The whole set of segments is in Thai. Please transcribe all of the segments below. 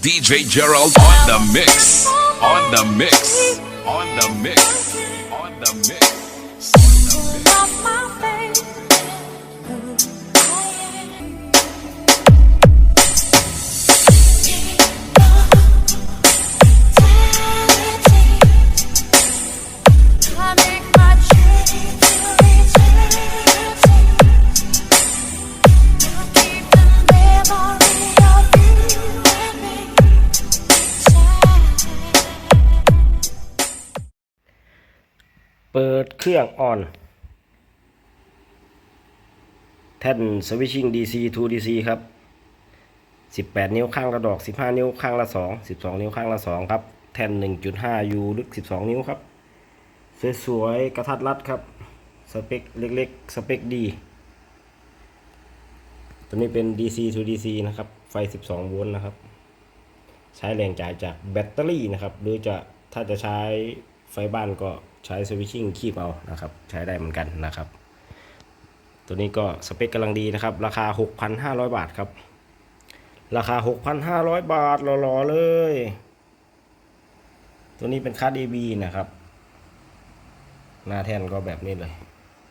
DJ Gerald on the mix. On the mix. On the mix. On the mix. I เปิดเครื่องออน แท่นสวิตชิ่ง DC to DC ครับ 18 นิ้วข้างละดอก 15 นิ้วข้างละ 2 12 นิ้วข้างละ 2 ครับ แท่น 1.5 U ลึก 12 นิ้วครับ สวยๆ กระทัดรัดครับ สเปคเล็กๆ สเปคดี ตัวนี้เป็น DC to DC นะครับ ไฟ 12 โวลต์นะครับ ใช้แรงจ่ายจากแบตเตอรี่นะครับ หรือจะถ้าจะใช้ ไฟบ้านก็ใช้สวิตชิ่งคีบเอานะครับ ใช้ได้เหมือนกันนะครับ ตัวนี้ก็สเปคกำลังดีนะครับ ราคา 6,500 บาทครับ ราคา 6,500 บาทหล่อๆเลย ตัวนี้เป็นคาร์ด AB นะครับ หน้าแท่นก็แบบนี้เลย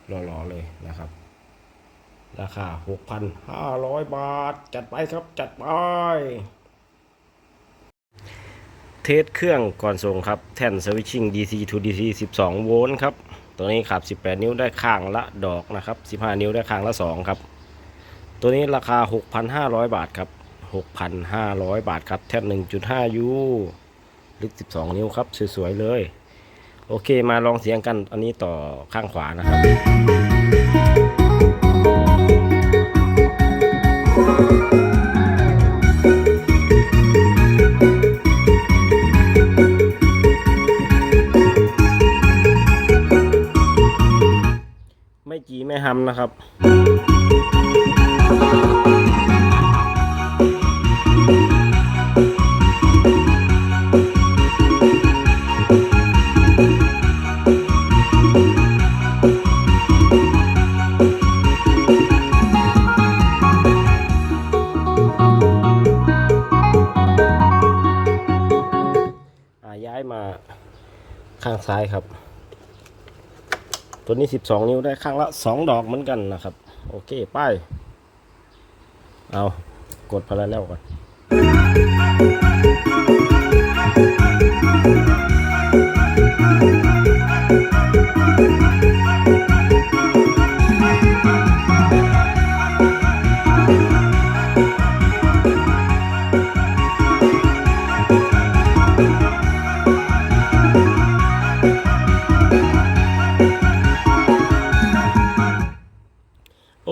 หล่อๆเลยนะครับ ราคา 6,500 บาท จัดไปครับจัดไป เทสเครื่องก่อนส่งครับ แท่นสวิตชิ่ง DC to DC 12 โวลต์ครับ ตัวนี้ขับ 18 นิ้วได้ข้างละดอกนะครับ 15 นิ้วได้ข้างละ 2 ครับ ตัวนี้ราคา 6,500 บาทครับ 6,500 บาทครับ แท่น 1.5 U ลึก 12 นิ้วครับ สวย ๆ เลย โอเคมาลองเสียงกันอันนี้ต่อข้างขวานะครับ ไม่จีไม่หำนะครับย้ายมาข้างซ้ายครับ ตัวนี้ 12 นิ้วได้ข้างละ 2 ดอกเหมือนกันนะครับ โอเคไปเอากดพาราแล้วก่อน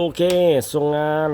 โอเคส่งงาน